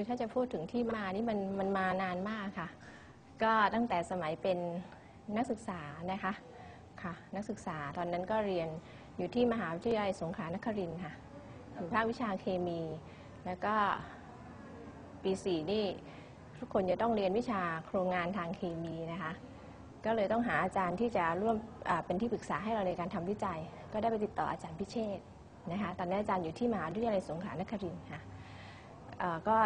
คือถ้าจะพูดถึงที่มานี่มันมันมานานมากค่ะ ก็ตั้งแต่สมัยเป็นนักศึกษานะคะค่ะนักศึกษาตอนนั้นก็เรียนอยู่ที่มหาวิทยาลัยสงขลานครินทร์ค่ะอยู่ภาควิชาเคมี แล้วก็ปีสี่นี่ทุกคนจะต้องเรียนวิชาโครงงานทางเคมีนะคะ ก็เลยต้องหาอาจารย์ที่จะร่วมเป็นที่ปรึกษาให้เราในการทำวิจัย ก็ได้ไปติดต่ออาจารย์พิเชษนะคะ ตอนนั้นอาจารย์อยู่ที่มหาวิทยาลัยสงขลานครินทร์ค่ะ เอ่อก็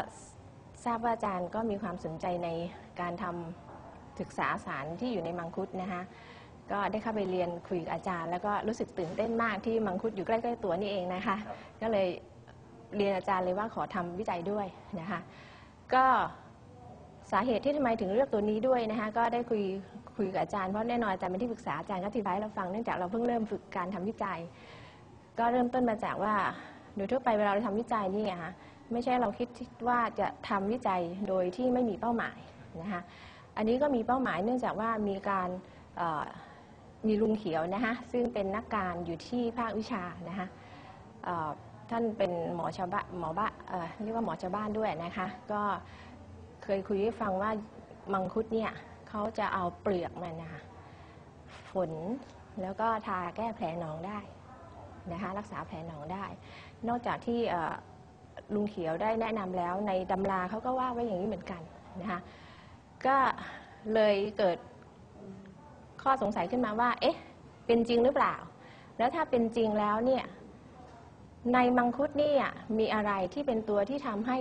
ทราบว่าอาจารย์ก็มีความสนใจในการทำศึกษาสารที่อยู่ในมังคุดนะคะก็ได้เข้าไปเรียนคุยกับอาจารย์ แล้วก็รู้สึกตื่นเต้นมากที่มังคุดอยู่ใกล้ๆตัวนี่เองนะคะ ก็เลยเรียนอาจารย์เลยว่าขอทำวิจัยด้วยนะคะ ก็สาเหตุที่ทำไมถึงเลือกตัวนี้ด้วยนะคะก็ได้คุยคุยกับอาจารย์เพราะแน่นอนอาจารย์เป็นที่ปรึกษาอาจารย์ก็อธิบายให้เราฟังเนื่องจากเราเพิ่งเริ่มฝึกการทำวิจัย ก็เริ่มต้นมาจากว่าโดยทั่วไปเวลาเราทำวิจัยนี่อะฮะ ไม่ใช่เราคิดว่าจะทำวิจัยโดยที่ไม่มีเป้าหมายนะคะอันนี้ก็มีเป้าหมายเนื่องจากว่ามีการมีลุงเขียวนะคะซึ่งเป็นนักการอยู่ที่ภาควิชานะคะท่านเป็นหมอชาวบ้านหมอบ้าเเรียกว่าหมอชาวบ้านด้วยนะคะก็เคยคุยให้ฟังว่ามังคุดเนี่ยเขาจะเอาเปลือกมันนะคะฝนแล้วก็ทาแก้แผลหนองได้นะคะรักษาแผลหนองได้ นอกจากที่ ลุงเขียวได้แนะนำแล้วในตำราเขาก็ว่าไว้อย่างนี้เหมือนกันนะคะก็เลยเกิดข้อสงสัยขึ้นมาว่า เอ๊ะ เป็นจริงหรือเปล่า แล้วถ้าเป็นจริงแล้วเนี่ยในมังคุดนี่มีอะไรที่เป็นตัวที่ทำให้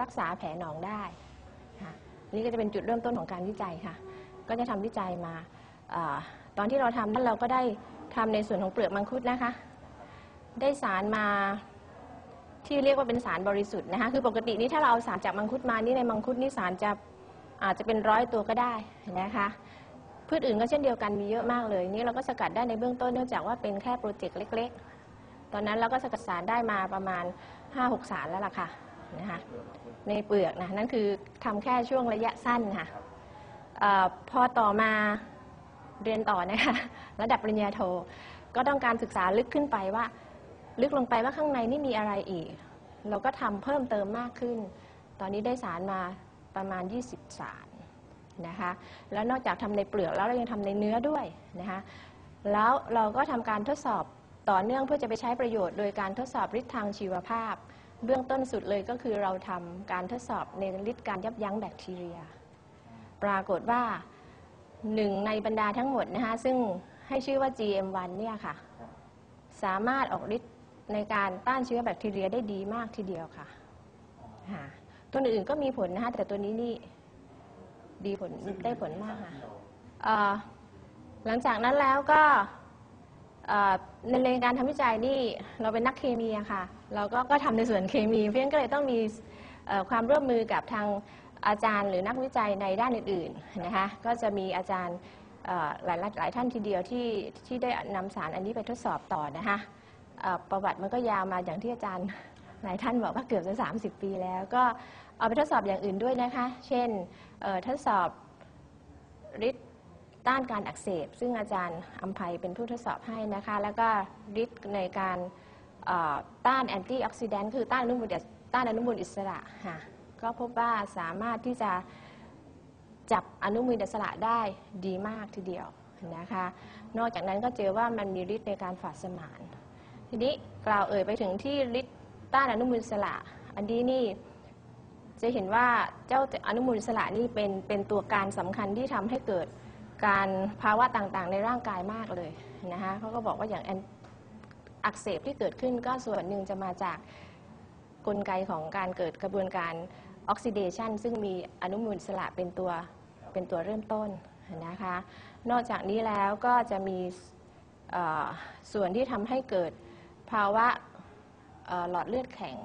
รักษาแผลหนองได้ค่ะนี่ก็จะเป็นจุดเริ่มต้นของการวิจัยค่ะ ก็จะทำวิจัยมาอตอนที่เราทำนั้นเราก็ได้ทำในส่วนของเปลือกมังคุดนะคะ ได้สารมา ที่เรียกว่าเป็นสารบริสุทธิ์นะคะคือปกตินี่ถ้าเราเอาสารจากมังคุดมานี่ในมังคุดนี่สารจะอาจจะเป็นร้อยตัวก็ได้นะคะพืชอื่นก็เช่นเดียวกันมีเยอะมากเลย นี่เราก็สกัดได้ในเบื้องต้นเนื่องจากว่าเป็นแค่โปรเจกต์เล็ก ๆ ตอนนั้นเราก็สกัดสารได้มาประมาณ 5-6 สารแล้วล่ะค่ะนะคะในเปลือกนะนั่นคือทำแค่ช่วงระยะสั้นค่ะออพอต่อมาเรียนต่อนะคะระดับปริญญาโทก็ต้องการศึกษาลึกขึ้นไปว่า ลึกลงไปว่าข้างในนี่มีอะไรอีก เราก็ทำเพิ่มเติมมากขึ้น ตอนนี้ได้สารมาประมาณ 20 สารนะคะ แล้วนอกจากทำในเปลือกแล้วเรายังทำในเนื้อด้วยนะคะ แล้วเราก็ทำการทดสอบต่อเนื่องเพื่อจะไปใช้ประโยชน์โดยการทดสอบฤทธิ์ทางชีวภาพ เบื้องต้นสุดเลยก็คือเราทำการทดสอบในฤทธิ์การยับยั้งแบคทีเรีย ปรากฏว่าหนึ่งในบรรดาทั้งหมดนะคะซึ่งให้ชื่อว่า GM1 เนี่ยค่ะ สามารถออกฤทธิ์ ในการต้านเชื้อแบคทีเรียได้ดีมากทีเดียวค่ะค่ะตัวอื่นๆก็มีผลนะคะแต่ตัวนี้นี่ดีผลได้ผลมากค่ะเอ่อหลังจากนั้นแล้วก็เอ่อในเรื่องการทำวิจัยนี่เราเป็นนักเคมีอะค่ะ เราก็ก็ทำในส่วนเคมี เพราะฉะนั้นก็เลยต้องมีเอ่อความร่วมมือกับทางอาจารย์ หรือนักวิจัยในด้านอื่นๆนะคะก็จะมีอาจารย์เอ่อหลายหลายท่านทีเดียวที่ที่ได้นำสารอันนี้ไปทดสอบต่อนะคะ ประวัติมันก็ยาวมาอย่างที่อาจารย์หลายท่านบอกว่าเกือบจะ 30 ปีแล้ว ก็เอาไปทดสอบอย่างอื่นด้วยนะคะ เช่นทดสอบฤทธิ์ต้านการอักเสบ ซึ่งอาจารย์อัมภัยเป็นผู้ทดสอบให้นะคะ แล้วก็ฤทธิ์ในการต้านแอนตี้ออกซิแดนต์คือต้านอนุมูลต้านอนุมูลอิสระค่ะก็พบว่าสามารถที่จะจับอนุมูลอิสระได้ดีมากทีเดียวนะคะ นอกจากนั้นก็เจอว่ามันมีฤทธิ์ในการฝาดสมาน ทีนี้กล่าวเอ่ยไปถึงที่ฤทธิ์ต้านอนุมูลอิสระ อันนี้นี่จะเห็นว่าเจ้าอนุมูลอิสระนี่เป็นเป็นตัวการสำคัญที่ทำให้เกิดการภาวะต่างๆ ในร่างกายมากเลยนะคะเขาก็บอกว่าอย่างอักเสบที่เกิดขึ้นก็ส่วนหนึ่งจะมาจากกลไกของการเกิดกระบวนการออกซิเดชันซึ่งมีอนุมูลอิสระเป็นตัวเป็นตัวเริ่มต้นนะคะนอกจากนี้แล้วก็จะมีส่วนที่ทำให้เกิด ภาวะหลอดเลือดแข็ง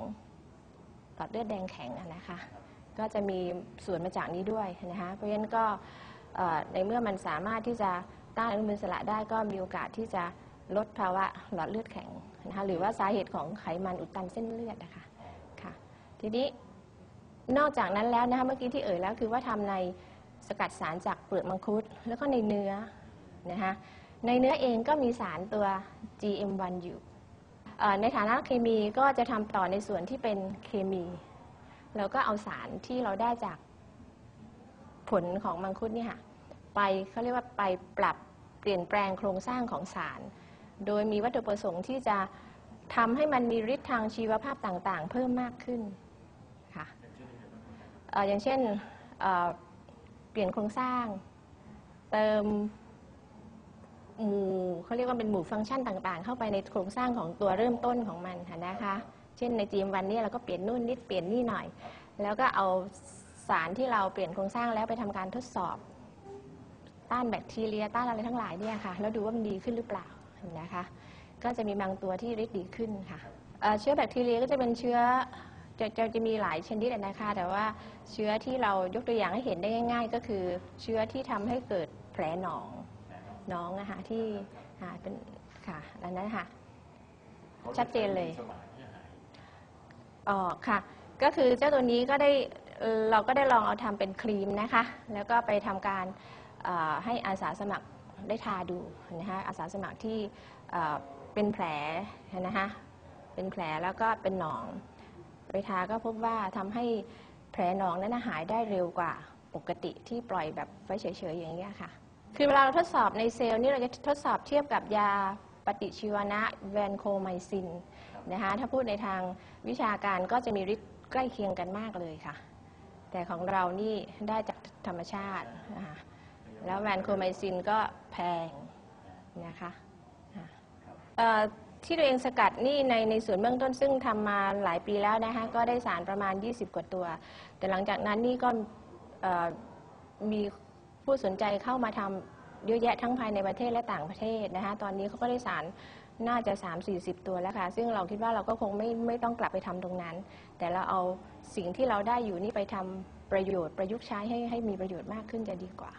หลอดเลือดแดงแข็งนะคะ ก็จะมีส่วนมาจากนี้ด้วยนะคะ เพราะฉะนั้นก็ในเมื่อมันสามารถที่จะต้านอนุมูลอิสระได้ก็มีโอกาสที่จะลดภาวะหลอดเลือดแข็งนะคะหรือว่าสาเหตุของไขมันอุดตันเส้นเลือดนะคะค่ะทีนี้นอกจากนั้นแล้วนะคะเมื่อกี้ที่เอ่ยแล้วคือว่าทำในสกัดสารจากเปลือกมังคุด แล้วก็ในเนื้อนะคะในเนื้อเองก็มีสารตัว GM1 อยู่ ในฐานะเคมีก็จะทำต่อในส่วนที่เป็นเคมีเราก็เอาสารที่เราได้จากผลของมังคุดเนี่ยค่ะไปเขาเรียกว่าไปปรับเปลี่ยนแปลงโครงสร้างของสาร โดยมีวัตถุประสงค์ที่จะทำให้มันมีฤทธิ์ทางชีวภาพต่างๆ เพิ่มมากขึ้นค่ะอย่างเช่นเปลี่ยนโครงสร้างเติม หมู่เขาเรียกว่าเป็นหมู่ฟังก์ชันต่างๆ เข้าไปในโครงสร้างของตัวเริ่มต้นของมันนะคะ เช่นในจีมวันนี้เราก็เปลี่ยนนู่นนิดเปลี่ยนนี่หน่อย แล้วก็เอาสารที่เราเปลี่ยนโครงสร้างแล้วไปทำการทดสอบ ต้านแบคทีเรียต้านอะไรทั้งหลายเนี่ยค่ะแล้วดูว่ามันดีขึ้นหรือเปล่านะคะ ก็จะมีบางตัวที่ฤทธิ์ดีขึ้นค่ะเชื้อแบคทีเรียก็จะเป็นเชื้อจะจะจะมีหลายชนิดนะคะ แต่ว่าเชื้อที่เรายกตัวอย่างให้เห็นได้ง่าย ๆ ก็คือเชื้อที่ทำให้เกิดแผลหนอง น้องนะคะที่อ่าเป็นค่ะอันนั้นค่ะ ชัดเจนเลยอ๋อค่ะ ก็คือเจ้าตัวนี้ก็ได้เอ่อเราก็ได้ลองเอาทำเป็นครีมนะคะ แล้วก็ไปทำการเอ่อให้อาสาสมัครได้ทาดูนะคะอาสาสมัครที่เอ่อเป็นแผลนะคะเป็นแผลแล้วก็เป็นหนอง ไปทาก็พบว่าทำให้แผลหนองนั้นนะหายได้เร็วกว่าปกติที่ปล่อยแบบไว้เฉยๆอย่างนี้ยค่ะ คือเวลาเราทดสอบในเซลล์นี่เราจะทดสอบเทียบกับยาปฏิชีวนะแวนโคไมซินนะคะถ้าพูดในทางวิชาการก็จะมีฤทธิ์ใกล้เคียงกันมากเลยค่ะ แต่ของเรานี่ได้จากธรรมชาตินะคะแล้วแวนโคไมซินก็แพงนะคะที่ตัวเองสกัดนี่ในในส่วนเบื้องต้นซึ่งทำมาหลายปีแล้วนะคะก็ได้สารประมาณ 20 กว่าตัว แต่หลังจากนั้นนี่ก็มี ผู้สนใจเข้ามาทำเยอะแยะทั้งภายในประเทศและต่างประเทศนะคะ ตอนนี้เขาก็ได้สารน่าจะ 3-40 ตัวแล้วค่ะ ซึ่งเราคิดว่าเราก็คงไม่ไม่ต้องกลับไปทำตรงนั้น แต่เราเอาสิ่งที่เราได้อยู่นี่ไปทำประโยชน์ประยุกต์ใช้ให้ให้มีประโยชน์มากขึ้นจะดีกว่า